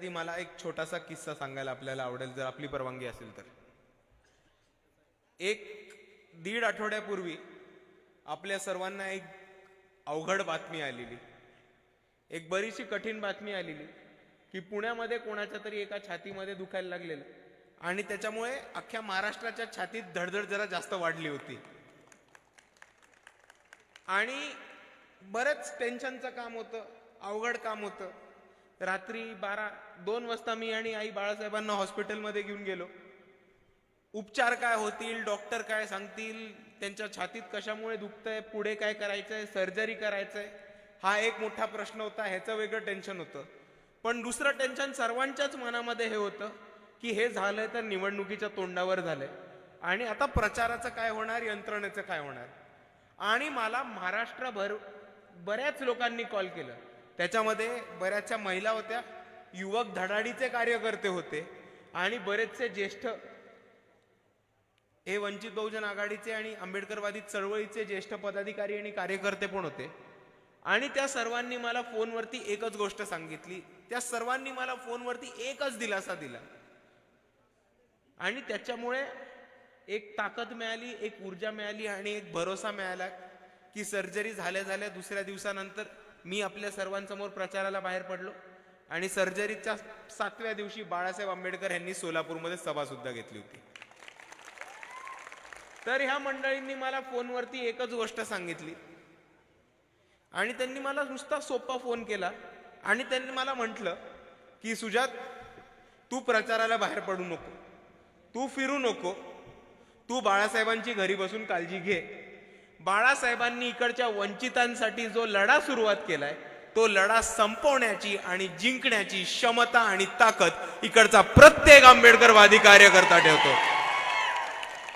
आधी मला एक छोटासा किस्सा सांगायला आपल्याला आवडेल जर आपली परवानगी असेल तर. एक दीड आठवड्यापूर्वी आपल्या सर्वांना एक अवघड बातमी आलेली. एक बरीचशी कठीण बातमी आलेली की पुण्यामध्ये कोणाच्या तरी एका छातीमध्ये दुखायला लागलेलं. आणि त्याच्यामुळे अख्ख्या महाराष्ट्राच्या छातीत धडधड जरा जास्त वाढली होती. आणि बरंच टेन्शनचं काम होतं अवघड काम होतं. रात्री बारा दोन वाजता मी आणि आई बाळासाहेबांना हॉस्पिटलमध्ये घेऊन गेलो. उपचार काय होतील डॉक्टर काय सांगतील त्यांच्या छातीत कशामुळे दुखतंय पुढे काय करायचं आहे सर्जरी करायचं आहे हा एक मोठा प्रश्न होता ह्याचं वेगळं टेन्शन होतं. पण दुसरं टेन्शन सर्वांच्याच मनामध्ये हे होतं की हे झालंय तर निवडणुकीच्या तोंडावर झालंय. आणि आता प्रचाराचं काय होणार यंत्रणेचं काय होणार? आणि मला महाराष्ट्रभर बऱ्याच लोकांनी कॉल केलं. त्याच्यामध्ये बऱ्याचशा महिला होत्या युवक धडाडीचे कार्यकर्ते होते आणि बरेचसे ज्येष्ठ हे वंचित बहुजन आघाडीचे आणि आंबेडकरवादी चळवळीचे ज्येष्ठ पदाधिकारी आणि कार्यकर्ते पण होते. आणि त्या सर्वांनी मला फोनवरती एकच गोष्ट सांगितली. त्या सर्वांनी मला फोनवरती एकच दिलासा दिला. आणि त्याच्यामुळे एक ताकद मिळाली एक ऊर्जा मिळाली आणि एक भरोसा मिळाला की सर्जरी झाल्या झाल्या दुसऱ्या दिवसानंतर मी आपल्या सर्वांसमोर प्रचाराला बाहेर पडलो आणि सर्जरीच्या सातव्या दिवशी बाळासाहेब आंबेडकर यांनी सोलापूरमध्ये सभासुद्धा घेतली होती. तर ह्या मंडळींनी मला फोनवरती एकच गोष्ट सांगितली. आणि त्यांनी मला नुसता सोपा फोन केला आणि त्यांनी मला म्हटलं की सुजात तू प्रचाराला बाहेर पडू नको. तू फिरू नको. तू बाळासाहेबांची घरी बसून काळजी घे. बाळासाहेबांनी इकडच्या वंचितांसाठी जो लढा सुरुवात केलाय तो लढा संपवण्याची आणि जिंकण्याची क्षमता आणि ताकद इकडचा प्रत्येक आंबेडकरवादी कार्यकर्ता ठेवतो.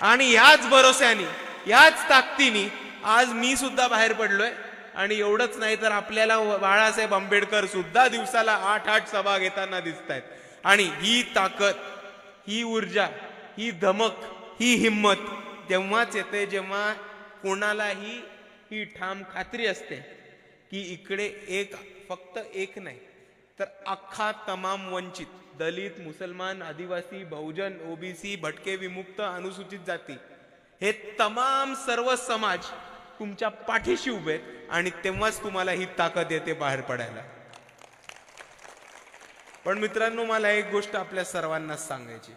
आणि याच भरोश्याने याच ताकदीने आज मी सुद्धा बाहेर पडलोय आणि एवढंच नाही तर आपल्याला बाळासाहेब आंबेडकर सुद्धा दिवसाला आठ आठ सभा घेताना दिसत आहेत आणि ही ताकद ही ऊर्जा ही धमक ही हिंमत तेव्हाच येते जेव्हा कोणालाही ही ठाम खात्री असते की इकडे एक फक्त एक नाही तर अख्खा तमाम वंचित दलित मुसलमान आदिवासी बहुजन ओबीसी भटके विमुक्त अनुसूचित जाती हे तमाम सर्व समाज तुमच्या पाठीशी उभे आहेत आणि तेव्हाच तुम्हाला ही ताकद येते बाहेर पडायला. पण मित्रांनो मला एक गोष्ट आपल्या सर्वांनाच सांगायची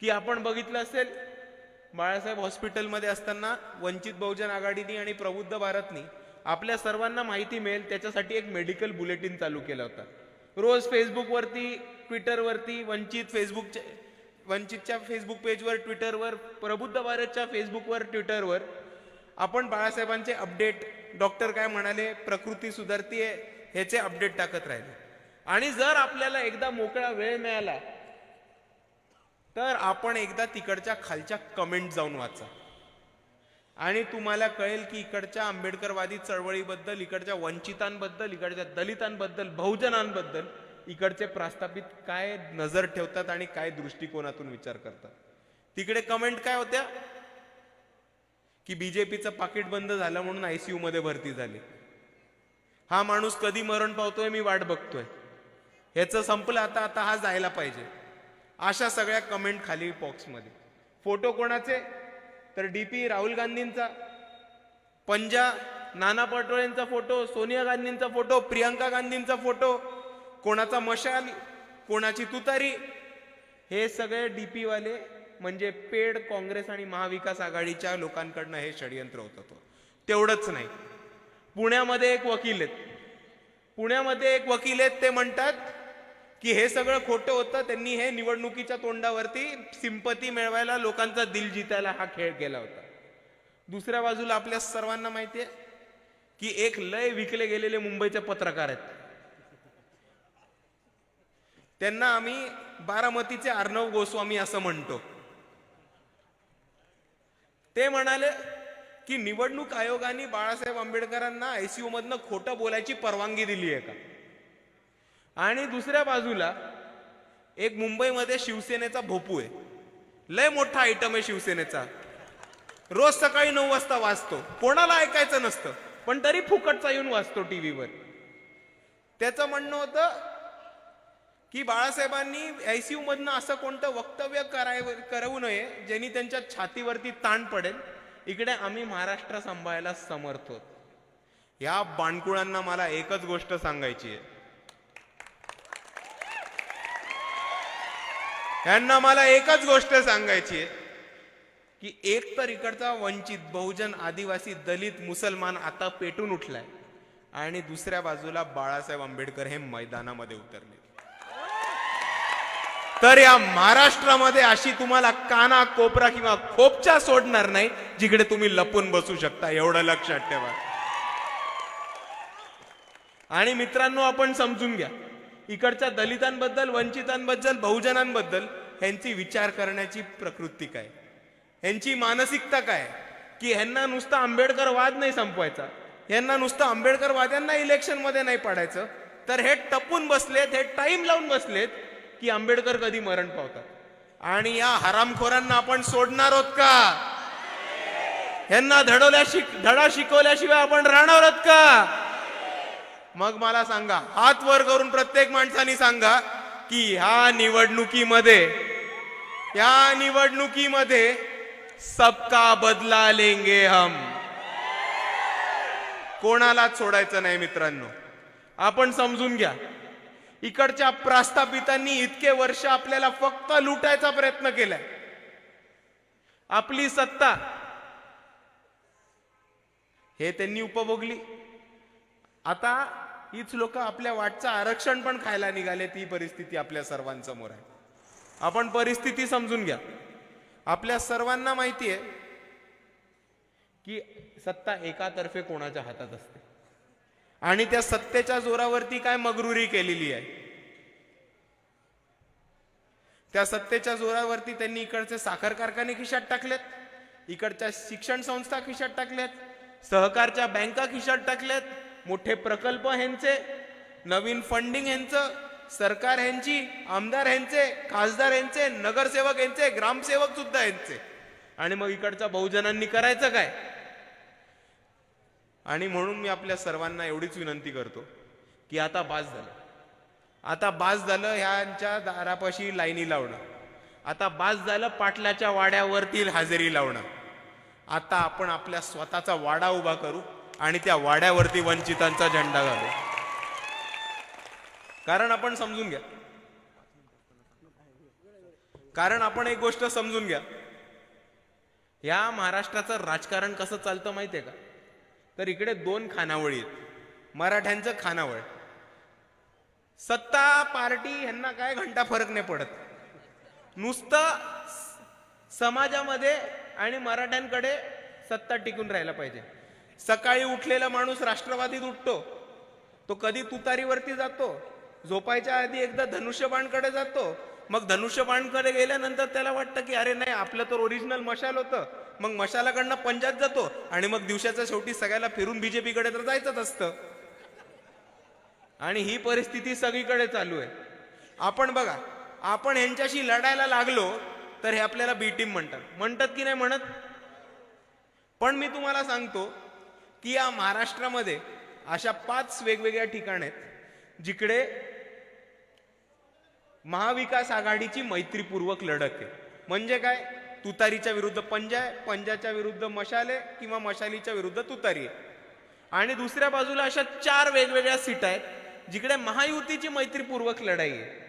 की आपण बघितलं असेल बाळासाहेब हॉस्पिटलमध्ये असताना वंचित बहुजन आघाडीनी आणि प्रबुद्ध भारतनी आपल्या सर्वांना माहिती मिळेल त्याच्यासाठी एक मेडिकल बुलेटिन चालू केला होता. रोज फेसबुकवरती ट्विटरवरती वंचित फेसबुकच्या वंचितच्या फेसबुक पेजवर ट्विटरवर प्रबुद्ध भारतच्या फेसबुकवर ट्विटरवर आपण बाळासाहेबांचे अपडेट डॉक्टर काय म्हणाले प्रकृती सुधारतीये ह्याचे अपडेट टाकत राहिले. आणि जर आपल्याला एकदा मोकळा वेळ मिळाला तर आपण एकदा तिकडच्या खालच्या कमेंट जाऊन वाचा. आणि तुम्हाला कळेल की इकडच्या आंबेडकरवादी चळवळीबद्दल इकडच्या वंचितांबद्दल इकडच्या दलितांबद्दल बहुजनांबद्दल इकडचे प्रस्थापित काय नजर ठेवतात आणि काय दृष्टिकोनातून विचार करतात. तिकडे कमेंट काय होत्या? की बीजेपीचं पाकिट बंद झालं म्हणून आयसीयू मध्ये भरती झाली. हा माणूस कधी मरण पावतोय मी वाट बघतोय. ह्याचं संपलं आता आता हा जायला पाहिजे. अशा सगळ्या कमेंट खाली बॉक्समध्ये फोटो कोणाचे? तर डी पी राहुल गांधींचा. पंजा नाना पटोलेंचा फोटो सोनिया गांधींचा फोटो प्रियंका गांधींचा फोटो कोणाचा मशाल कोणाची तुतारी? हे सगळे डी पीवाले म्हणजे पेड काँग्रेस आणि महाविकास आघाडीच्या लोकांकडनं हे षडयंत्र होत होतं. तेवढंच नाही. पुण्यामध्ये एक वकील आहेत. पुण्यामध्ये एक वकील आहेत ते म्हणतात की हे सगळं खोटं होतं त्यांनी हे निवडणुकीच्या तोंडावरती सिंपती मिळवायला लोकांचा दिल जितायला हा खेळ केला होता. दुसऱ्या बाजूला आपल्या सर्वांना माहिती आहे की एक लय विकले गेलेले मुंबईचे पत्रकार आहेत. त्यांना आम्ही बारामतीचे अर्णव गोस्वामी असं म्हणतो. ते म्हणाले की निवडणूक आयोगाने बाळासाहेब आंबेडकरांना आयसीयू मधनं खोटं बोलायची परवानगी दिली आहे का? आणि दुसऱ्या बाजूला एक मुंबईमध्ये शिवसेनेचा भोपू आहे. लय मोठा आयटम आहे शिवसेनेचा. रोज सकाळी नऊ वाजता वाचतो कोणाला ऐकायचं नसतं. पण तरी फुकटचा येऊन वाचतो टीव्हीवर. त्याचं म्हणणं होतं की बाळासाहेबांनी आयसीयू मधनं असं कोणतं वक्तव्य कराय करवू नये ज्यांनी त्यांच्या छातीवरती ताण पडेल. इकडे आम्ही महाराष्ट्र सांभाळायला समर्थ आहोत. या बाणकुळांना मला एकच गोष्ट सांगायची आहे. यांना मला एकच गोष्ट सांगायची आहे की एक तर इकडचा वंचित बहुजन आदिवासी दलित मुसलमान आता पेटून उठलाय आणि दुसऱ्या बाजूला बाळासाहेब आंबेडकर हे मैदानामध्ये उतरले. तर या महाराष्ट्रामध्ये अशी तुम्हाला काना कोपरा किंवा खोपचा सोडणार नाही जिकडे तुम्ही लपून बसू शकता. एवढं लक्षात ठेवा. आणि मित्रांनो आपण समजून घ्या. इकडच्या दलितांबद्दल वंचितांबद्दल बहुजनांबद्दल ह्यांची विचार करण्याची प्रकृती काय? ह्यांची मानसिकता काय? की ह्यांना नुसतं आंबेडकर वाद नाही संपवायचा. ह्यांना नुसतं आंबेडकर वाद्यांना इलेक्शनमध्ये नाही पडायचं. तर हे टपून बसलेत हे टाइम लावून बसलेत की आंबेडकर कधी मरण पावतात. आणि या हरामखोरांना आपण सोडणार आहोत का? ह्यांना धडवल्या शिक धडा शिकवल्याशिवाय आपण राहणार आहोत का? मग मला सांगा हात वर करून प्रत्येक माणसाने सांगा की ह्या निवडणुकीमध्ये या निवडणुकीमध्ये सबका बदला लेंगे हम. कोणालाच सोडायचं नाही मित्रांनो. आपण समजून घ्या. इकडच्या प्रास्थापितांनी इतके वर्ष आपल्याला फक्त लुटायचा प्रयत्न केलाय. आपली सत्ता हे त्यांनी उपभोगली. आता हीच लोक आपल्या वाटचं आरक्षण पण खायला निघाले ती परिस्थिती आपल्या सर्वांसमोर आहे. आपण परिस्थिती समजून घ्या. आपल्या सर्वांना माहिती आहे की सत्ता एकातर्फे कोणाच्या हातात असते. आणि त्या सत्तेच्या जोरावरती काय मगरुरी केलेली आहे. त्या सत्तेच्या जोरावरती त्यांनी इकडचे साखर कारखाने खिशात टाकलेत इकडच्या शिक्षण संस्था खिशात टाकल्यात सहकारच्या बँका खिशात टाकल्यात मोठे प्रकल्प ह्यांचे नवीन फंडिंग ह्यांचं सरकार ह्यांची आमदार ह्यांचे खासदार ह्यांचे नगरसेवक ह्यांचे ग्रामसेवक सुद्धा ह्यांचे. आणि मग इकडच्या बहुजनांनी करायचं काय? आणि म्हणून मी आपल्या सर्वांना एवढीच विनंती करतो की आता बास झालं. आता बास झालं ह्यांच्या दारापाशी लाईनी लावणं. आता बास झालं पाटलाच्या वाड्यावरती हजेरी लावणं. आता आपण आपल्या स्वतःचा वाडा उभा करू. आणि त्या वाड्यावरती वंचितांचा झेंडा घालू. कारण आपण समजून घ्या. कारण आपण एक गोष्ट समजून घ्या. या महाराष्ट्राचं राजकारण कसं चालतं माहितीये का? तर इकडे दोन खानावळी आहेत. मराठ्यांचं खानावळ. सत्ता पार्टी ह्यांना काय घंटा फरक नाही पडत. नुसतं समाजामध्ये आणि मराठ्यांकडे सत्ता टिकून राहायला पाहिजे. सकाळी उठलेला माणूस राष्ट्रवादीत उठतो. तो कधी तुतारीवरती जातो. झोपायच्या आधी एकदा धनुष्यबाणकडे जातो. मग धनुष्यबाणकडे गेल्यानंतर त्याला वाटतं की अरे नाही आपलं तर ओरिजिनल मशाल होतं. मग मशालाकडनं पंजात जातो आणि मग दिवसाच्या शेवटी सगळ्याला फिरून बीजेपीकडे तर जायचंच असतं. आणि ही परिस्थिती सगळीकडे चालू आहे. आपण बघा आपण ह्यांच्याशी लढायला लागलो तर हे आपल्याला बी टीम म्हणतात. म्हणतात की नाही म्हणत? पण मी तुम्हाला सांगतो की या महाराष्ट्रामध्ये अशा पाच वेगवेगळ्या ठिकाण आहेत जिकडे महाविकास आघाडीची मैत्रीपूर्वक लढत आहे. म्हणजे काय? तुतारीच्या विरुद्ध पंजा आहे पंजाच्या विरुद्ध मशाले किंवा मशालीच्या विरुद्ध तुतारी आहे. आणि दुसऱ्या बाजूला अशा चार वेगवेगळ्या सीट आहेत जिकडे महायुतीची मैत्रीपूर्वक लढाई आहे.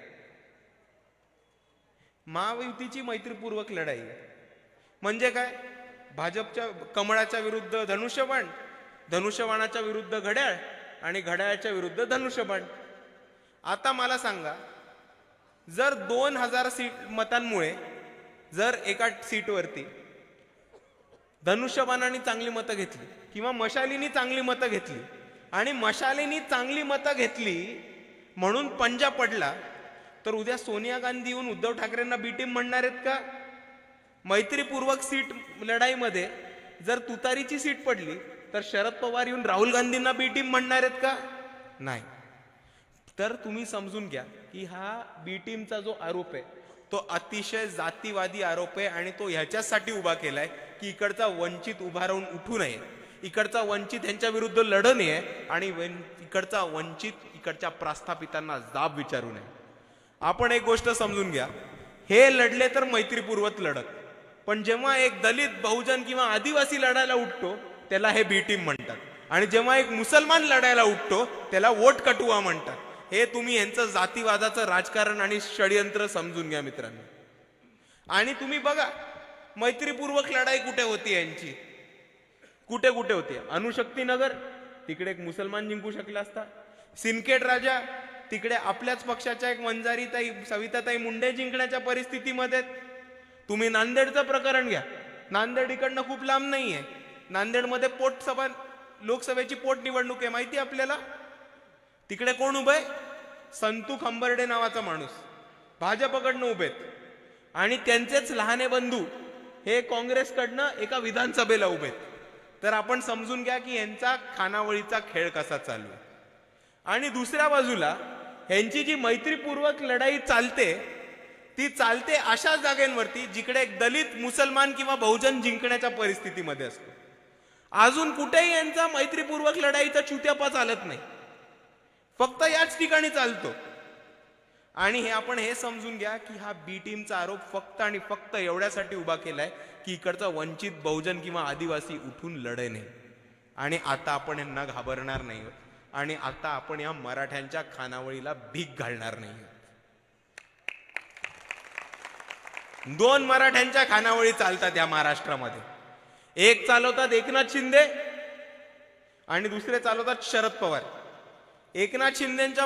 महायुतीची मैत्रीपूर्वक लढाई आहे. म्हणजे काय? भाजपच्या कमळाच्या विरुद्ध धनुष्यबाण धनुष्यबाणाच्या विरुद्ध घड्याळ आणि घड्याळाच्या विरुद्ध धनुष्यबाण. आता मला सांगा जर दोन हजार सीट मतांमुळे जर एका सीटवरती धनुष्यबाणाने चांगली मतं घेतली किंवा मशालीनी चांगली मतं घेतली आणि मशालीनी चांगली मतं घेतली म्हणून पंजा पडला तर उद्या सोनिया गांधी येऊन उद्धव ठाकरेंना बी टीम म्हणणार आहेत का? मैत्रीपूर्वक सीट लढाईमध्ये जर तुतारीची सीट पडली तर शरद पवार येऊन राहुल गांधींना बी टीम म्हणणार आहेत का? नाही. तर तुम्ही समजून घ्या की हा बी टीमचा जो आरोप आहे तो अतिशय जातीवादी आरोप आहे आणि तो ह्याच्यासाठी उभा केलाय की इकडचा वंचित उभा राहून उठू नये. इकडचा वंचित यांच्या विरुद्ध लढ नये आणि इकडचा वंचित इकडच्या प्रस्थापितांना जाब विचारू नये. आपण एक गोष्ट समजून घ्या. हे लढले तर मैत्रीपूर्वक लढत. पण जेव्हा एक दलित बहुजन किंवा आदिवासी लढायला उठतो त्याला हे बी टीम म्हणतात. आणि जेव्हा एक मुसलमान लढायला उठतो त्याला वोट कटुआ म्हणतात. हे तुम्ही यांचं जातीवादाचं राजकारण आणि षडयंत्र समजून घ्या मित्रांनो. आणि तुम्ही बघा मैत्रीपूर्वक लढाई कुठे होती यांची? कुठे कुठे होती? अनुशक्तीनगर तिकडे एक मुसलमान जिंकू शकला असता. सिनकेट राजा तिकडे आपल्याच पक्षाच्या एक वंजारीताई सविताताई मुंडे जिंकण्याच्या परिस्थितीमध्ये तुम्ही नांदेडचं प्रकरण घ्या. नांदेड इकडनं खूप लांब नाही आहे नांदेडमध्ये पोटसभा लोकसभेची पोटनिवडणूक आहे माहिती आहे आपल्याला? तिकडे कोण उभे संतू खंबर्डे नावाचा माणूस. भाजपकडनं उभेत आणि त्यांचेच लहाने बंधू हे काँग्रेसकडनं एका विधानसभेला उभेत तर आपण समजून घ्या की यांचा खानावळीचा खेळ कसा चालू आहे. आणि दुसऱ्या बाजूला ह्यांची जी मैत्रीपूर्वक लढाई चालते ती चालते अशा जागेंवरती जिकडे एक दलित मुसलमान किंवा बहुजन जिंकण्याच्या परिस्थितीमध्ये असतो. अजून कुठेही यांचा मैत्रीपूर्वक लढाईचा चुत्यापा चालत नाही. फक्त याच ठिकाणी चालतो. आणि हे आपण हे समजून घ्या की हा बी टीमचा आरोप फक्त आणि फक्त एवढ्यासाठी उभा केलाय की इकडचा वंचित बहुजन किंवा आदिवासी उठून लढे नाही. आणि आता आपण यांना घाबरणार नाही. आणि आता आपण या मराठ्यांच्या खानावळीला भीक घालणार नाही. दोन मराठ्यांच्या खानावळी चालतात या महाराष्ट्रामध्ये. एक चालवतात एकनाथ शिंदे आणि दुसरे चालवतात शरद पवार. एकनाथ शिंदेच्या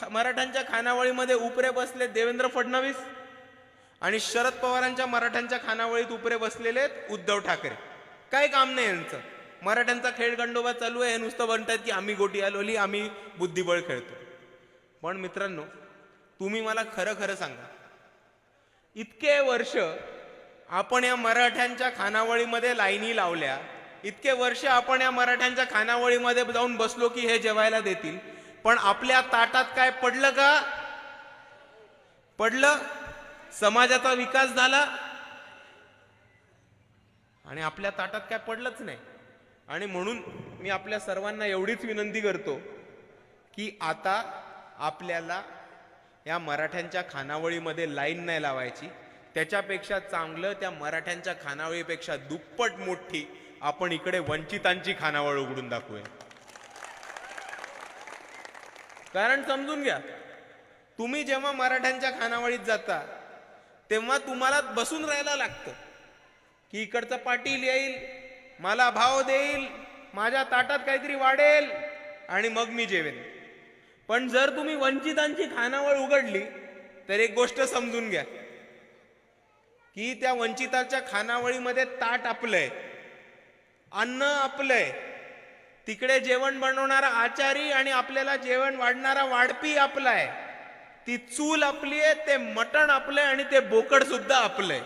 ख- मराठ्यांच्या खानावळीमध्ये उपरे बसले देवेंद्र फडणवीस आणि शरद पवारांच्या मराठ्यांच्या खानावळीत उपरे बसलेले आहेत उद्धव ठाकरे. काय काम नाही यांचं. मराठ्यांचा खेळ गंडोबा चालू आहे. हे नुसतं म्हणतात की आम्ही गोटी आलोली आम्ही बुद्धिबळ खेळतो. पण मित्रांनो तुम्ही मला खरं खरं सांगा. इतके वर्ष आपण या मराठ्यांच्या खानावळीमध्ये लाईनी लावल्या. इतके वर्ष आपण या मराठ्यांच्या खानावळीमध्ये जाऊन बसलो की हे जेवायला देतील. पण आपल्या ताटात काय पडलं का? पडलं? समाजाचा विकास झाला? आणि आपल्या ताटात काय पडलंच नाही. आणि म्हणून मी आपल्या सर्वांना एवढीच विनंती करतो की आता आपल्याला या मराठ्यांच्या खानावळीमध्ये लाईन नाही लावायची. त्याच्यापेक्षा चांगलं त्या मराठ्यांच्या खानावळीपेक्षा दुप्पट मोठी आपण इकडे वंचितांची खानावळ उघडून दाखवूया. कारण समजून घ्या तुम्ही जेव्हा मराठ्यांच्या खानावळीत जाता तेव्हा तुम्हाला बसून राहायला लागतं की इकडचं पाटील येईल मला भाव देईल माझ्या ताटात काहीतरी वाढेल आणि मग मी जेवेन. पण जर तुम्ही वंचितांची खानावळ उघडली तर एक गोष्ट समजून घ्या. की त्या वंचिताच्या खानावळीमध्ये ताट आपलंय अन्न आपलंय. तिकडे जेवण बनवणारा आचारी आणि आपल्याला जेवण वाढणारा वाढपी आपलाय. ती चूल आपली आहे ते मटण आपलंय आणि ते बोकड सुद्धा आपलंय.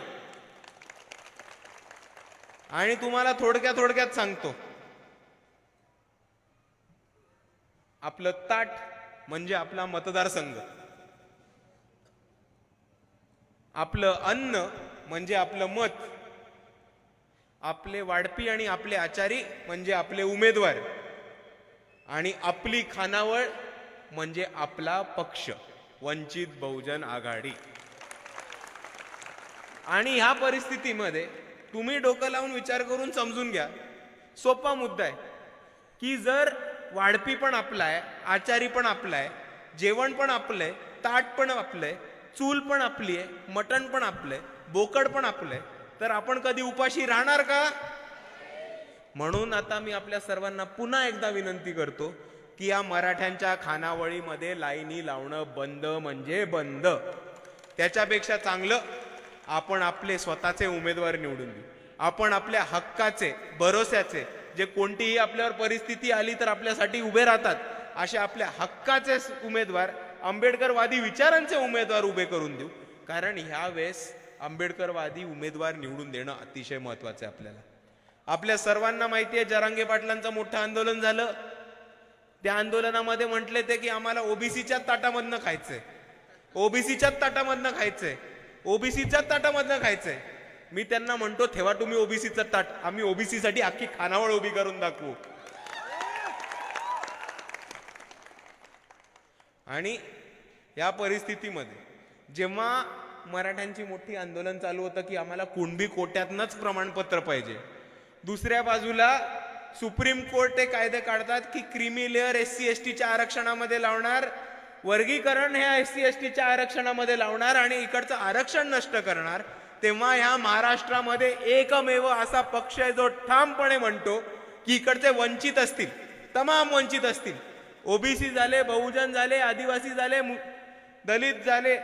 आणि तुम्हाला थोडक्यात थोडक्यात सांगतो. आपलं ताट म्हणजे आपला मतदारसंघ. आपलं अन्न म्हणजे आपलं मत. आपले वाढपी आणि आपले आचारी म्हणजे आपले उमेदवार. आणि आपली खानावळ म्हणजे आपला पक्ष वंचित बहुजन आघाडी. आणि ह्या परिस्थितीमध्ये तुम्ही डोकं लावून विचार करून समजून घ्या. सोपा मुद्दा आहे. की जर वाढपी पण आपला आहे आचारी पण आपला आहे जेवण पण आपलं आहे ताट पण आपलं आहे चूल पण आपली आहे मटण पण आपलं आहे बोकड पण आपलं आहे. तर आपण कधी उपाशी राहणार का? म्हणून आता मी आपल्या सर्वांना पुन्हा एकदा विनंती करतो की या मराठ्यांच्या खानावळीमध्ये लाईनी लावणं बंद म्हणजे बंद. त्याच्यापेक्षा चांगलं आपण आपले स्वतःचे उमेदवार निवडून देऊ. आपण आपल्या हक्काचे भरोस्याचे जे कोणतीही आपल्यावर परिस्थिती आली तर आपल्यासाठी उभे राहतात असे आपल्या हक्काचे उमेदवार आंबेडकरवादी विचारांचे उमेदवार उभे करून देऊ. कारण ह्या वेळेस आंबेडकरवादी उमेदवार निवडून देणं अतिशय महत्वाचं आहे आपल्याला. आपल्या सर्वांना माहिती आहे जरांगे पाटलांचं मोठं आंदोलन झालं. त्या आंदोलनामध्ये म्हटले ते की आम्हाला ओबीसीच्याच ताटामधनं खायचंय. ओबीसीच्याच ताटामधनं खायचंय. ओबीसीच्याच ताटामधनं खायचंय. मी त्यांना म्हणतो ठेवा तुम्ही ओबीसीचं ताट. आम्ही ओबीसी साठी अख्खी खानावळ उभी करून दाखवू. आणि या परिस्थितीमध्ये जेव्हा मराठ्यांची मोठी आंदोलन चालू होतं की आम्हाला कुणबी कोट्यातनंच प्रमाणपत्र पाहिजे. दुसऱ्या बाजूला सुप्रीम कोर्ट ते कायदे काढतात की creamy layer S C S टीच्या आरक्षणामध्ये लावणार वर्गीकरण ह्या एस सी एस टीच्या आरक्षणामध्ये लावणार आणि इकडचं आरक्षण नष्ट करणार तेव्हा ह्या महाराष्ट्रामध्ये एकमेव असा पक्ष आहे जो ठामपणे म्हणतो की इकडचे वंचित असतील तमाम वंचित असतील. ओबीसी झाले बहुजन झाले आदिवासी झाले दलित झाले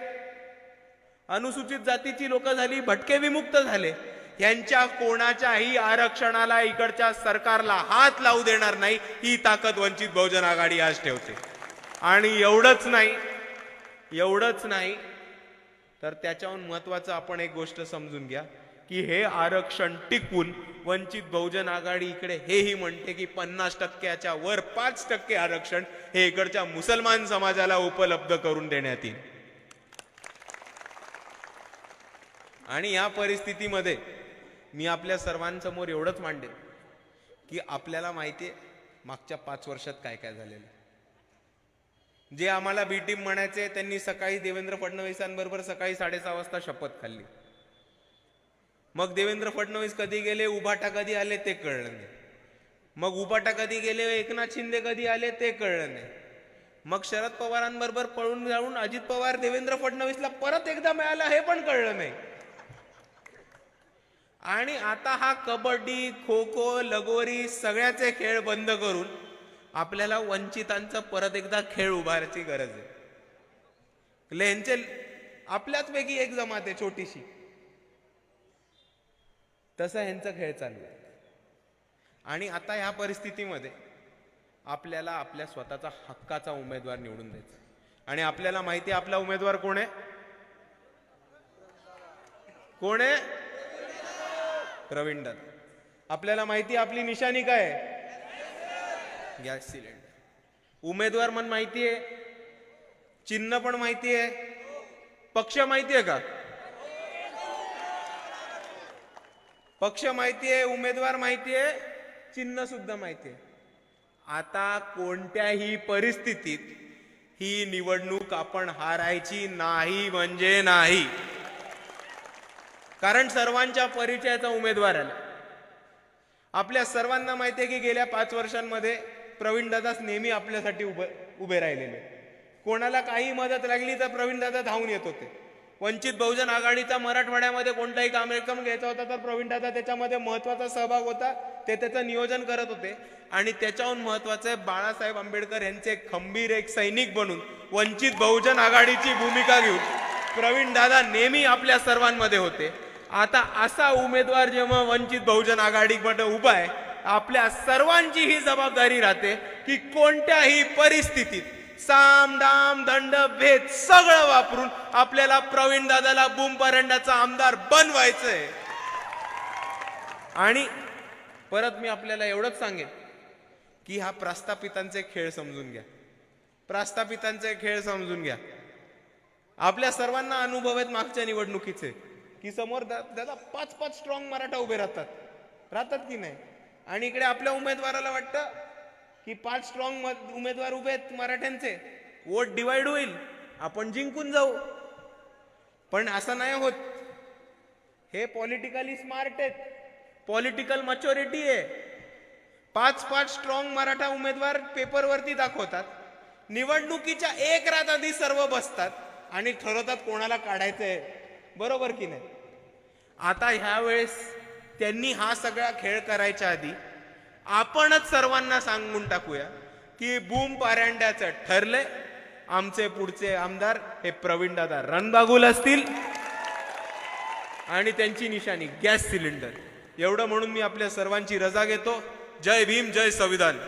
अनुसूचित जातीची लोक झाली भटके विमुक्त झाले. यांच्या कोणाच्याही आरक्षणाला इकडच्या सरकारला हात लावू देणार नाही ही ताकद वंचित बहुजन आघाडी आज ठेवते. आणि एवढंच नाही एवढंच नाही तर त्याच्याहून महत्वाचं आपण एक गोष्ट समजून घ्या की हे आरक्षण टिकून वंचित बहुजन आघाडी इकडे हेही म्हणते की पन्नास टक्क्याच्या वर पाच टक्के आरक्षण हे इकडच्या मुसलमान समाजाला उपलब्ध करून देण्यात येईल. आणि या परिस्थितीमध्ये मी आपल्या सर्वांसमोर एवढंच मांडेन की आपल्याला माहिती आहे मागच्या पाच वर्षात काय काय झालेलं. जे आम्हाला बी टीम म्हणायचे त्यांनी सकाळी देवेंद्र फडणवीसांबरोबर सकाळी साडेसहा वाजता शपथ खाल्ली. मग देवेंद्र फडणवीस कधी गेले उभाटा कधी आले ते कळलं नाही. मग उभाटा कधी गेले एकनाथ शिंदे कधी आले ते कळलं नाही. मग शरद पवारांबरोबर पळून जाऊन अजित पवार देवेंद्र फडणवीसला परत एकदा मिळाला हे पण कळलं नाही. आणि आता हा कबड्डी खो खो लगोरी सगळ्याचे खेळ बंद करून आपल्याला वंचितांचा परत एकदा खेळ उभारायची गरज आहे. ह्यांचे आपल्याच पैकी एक जमात आहे छोटीशी. तसं ह्यांचा खेळ चालू आहे. आणि आता ह्या परिस्थितीमध्ये आपल्याला आपल्या स्वतःचा हक्काचा उमेदवार निवडून द्यायचा आणि आपल्याला माहिती आहे आपला उमेदवार कोण आहे? कोण आहे? प्रवीण आपल्याला माहिती आहे आपली निशाणी काय गॅस सिलेंडर. उमेदवार मन माहिती आहे? चिन्ह पण माहिती आहे? पक्ष माहिती आहे का? पक्ष माहिती आहे उमेदवार माहिती आहे चिन्ह सुद्धा माहिती आहे. आता कोणत्याही परिस्थितीत ही निवडणूक आपण हारायची नाही म्हणजे नाही. कारण सर्वांच्या परिचयाचा उमेदवार आला आपल्या सर्वांना माहिती आहे की गेल्या पाच वर्षांमध्ये प्रवीण दादास नेहमी आपल्यासाठी उभे उभे राहिलेले. कोणाला काही मदत लागली तर प्रवीण दादा धावून येत होते. वंचित बहुजन आघाडीचा मराठवाड्यामध्ये कोणताही कार्यक्रम घ्यायचा होता तर प्रवीण दादा त्याच्यामध्ये महत्त्वाचा सहभाग होता ते त्याचं नियोजन करत होते. आणि त्याच्याहून महत्वाचं आहे बाळासाहेब आंबेडकर यांचे एक खंबीर एक सैनिक बनून वंचित बहुजन आघाडीची भूमिका घेऊन प्रवीण दादा नेहमी आपल्या सर्वांमध्ये होते. आता असा उमेदवार जेव्हा वंचित बहुजन आघाडीमध्ये उभा आहे आपल्या सर्वांची ही जबाबदारी राहते की कोणत्याही परिस्थितीत साम दाम दंड भेद सगळं वापरून आपल्याला प्रवीण दादाला बुम परांड्याचा आमदार बनवायचंय. आणि परत मी आपल्याला एवढंच सांगेन की हा प्रस्थापितांचे खेळ समजून घ्या. प्रस्थापितांचे खेळ समजून घ्या. आपल्या सर्वांना अनुभव आहेत मागच्या निवडणुकीचे. की समोर दा- दादा पाच पाच स्ट्रॉंग मराठा उभे राहतात. राहतात की नाही? आणि इकडे आपल्या उमेदवाराला वाटतं की पाच स्ट्रॉंग उमेदवार उभे आहेत मराठ्यांचे. वोट डिवाइड होईल. आपण जिंकून जाऊ. पण असं नाही होत. हे पॉलिटिकली स्मार्ट आहेत. पॉलिटिकल मच्युरिटी आहे. पाच पाच स्ट्रॉंग मराठा उमेदवार पेपरवरती दाखवतात. निवडणुकीच्या एक रात आधी सर्व बसतात. आणि ठरवतात कोणाला काढायचं आहे बरोबर की नाही? आता ह्या वेळेस त्यांनी हा सगळा खेळ करायच्या आधी आपणच सर्वांना सांगून टाकूया की बूम पारांड्याचं ठरलंय. आमचे पुढचे आमदार हे प्रवीण दादा रणबागुल असतील. आणि त्यांची निशाणी गॅस सिलेंडर. एवढं म्हणून मी आपल्या सर्वांची रजा घेतो. जय भीम जय संविधान.